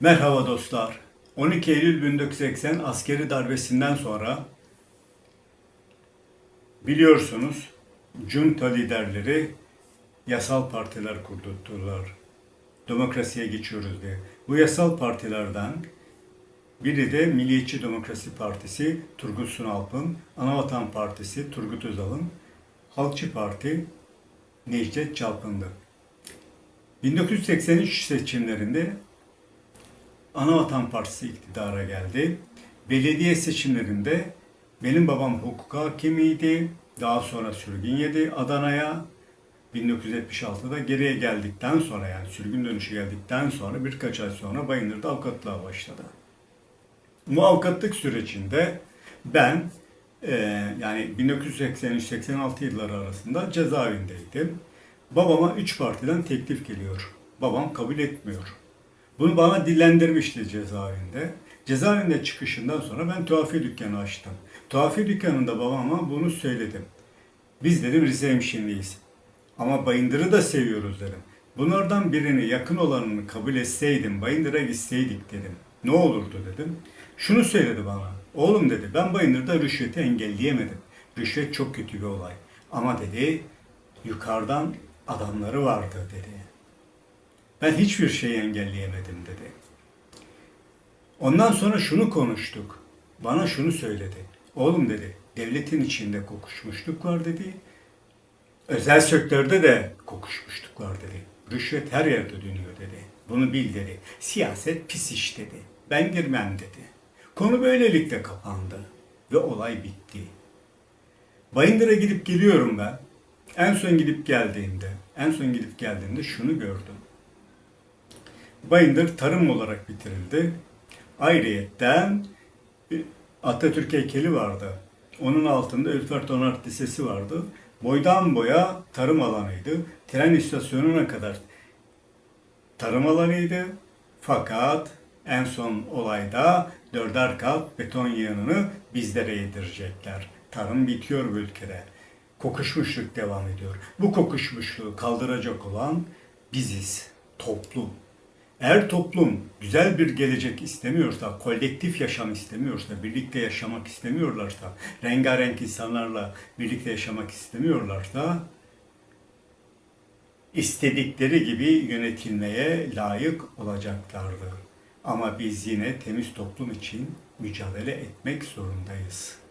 Merhaba dostlar. 12 Eylül 1980 askeri darbesinden sonra biliyorsunuz junta liderleri yasal partiler kurdurttular. Demokrasiye geçiyoruz diye. Bu yasal partilerden biri de Milliyetçi Demokrasi Partisi Turgut Sunalp'ın, Anavatan Partisi Turgut Özal'ın, Halkçı Parti Necdet Çalpın'dı. 1983 seçimlerinde Anavatan Partisi iktidara geldi. Belediye seçimlerinde benim babam hukuk hakimiydi. Daha sonra sürgün yedi Adana'ya. 1976'da geriye geldikten sonra yani sürgün dönüşü geldikten sonra birkaç ay sonra Bayındır'da avukatlığa başladı. Bu avukatlık sürecinde ben e, yani 1983-86 yılları arasında cezaevindeydim. Babama üç partiden teklif geliyor. Babam kabul etmiyor. Bunu bana dillendirmişti cezaevinde. Cezaevinde çıkışından sonra ben tuhafi dükkanı açtım. Tuhafi dükkanında babama bunu söyledim. Biz dedim Rize hemşinliyiz. Ama Bayındır'ı da seviyoruz dedim. Bunlardan birini yakın olanını kabul etseydim, Bayındır'a gitseydik dedim. Ne olurdu dedim. Şunu söyledi bana. Oğlum dedi ben Bayındır'da rüşveti engelleyemedim. Rüşvet çok kötü bir olay. Ama dedi yukarıdan adamları vardı dedi. Ben hiçbir şeyi engelleyemedim dedi. Ondan sonra şunu konuştuk. Bana şunu söyledi. Oğlum dedi, devletin içinde kokuşmuşluk var dedi. Özel sektörde de kokuşmuşluk var dedi. Rüşvet her yerde dönüyor dedi. Bunu bil dedi. Siyaset pis iş dedi. Ben girmem dedi. Konu böylelikle kapandı. Ve olay bitti. Bayındır'a gidip geliyorum ben. En son gidip geldiğimde, en son gidip geldiğimde şunu gördüm. Bayındır tarım olarak bitirildi. Ayrıyetten bir Atatürk heykeli vardı. Onun altında Ülfer Donart Lisesi vardı. Boydan boya tarım alanıydı. Tren istasyonuna kadar tarım alanıydı. Fakat en son olayda dörder kat beton yığınını bizlere yedirecekler. Tarım bitiyor bu ülkede. Kokuşmuşluk devam ediyor. Bu kokuşmuşluğu kaldıracak olan biziz, toplum. Eğer toplum güzel bir gelecek istemiyorsa, kolektif yaşam istemiyorsa, birlikte yaşamak istemiyorlarsa, rengarenk insanlarla birlikte yaşamak istemiyorlarsa, istedikleri gibi yönetilmeye layık olacaklardır. Ama biz yine temiz toplum için mücadele etmek zorundayız.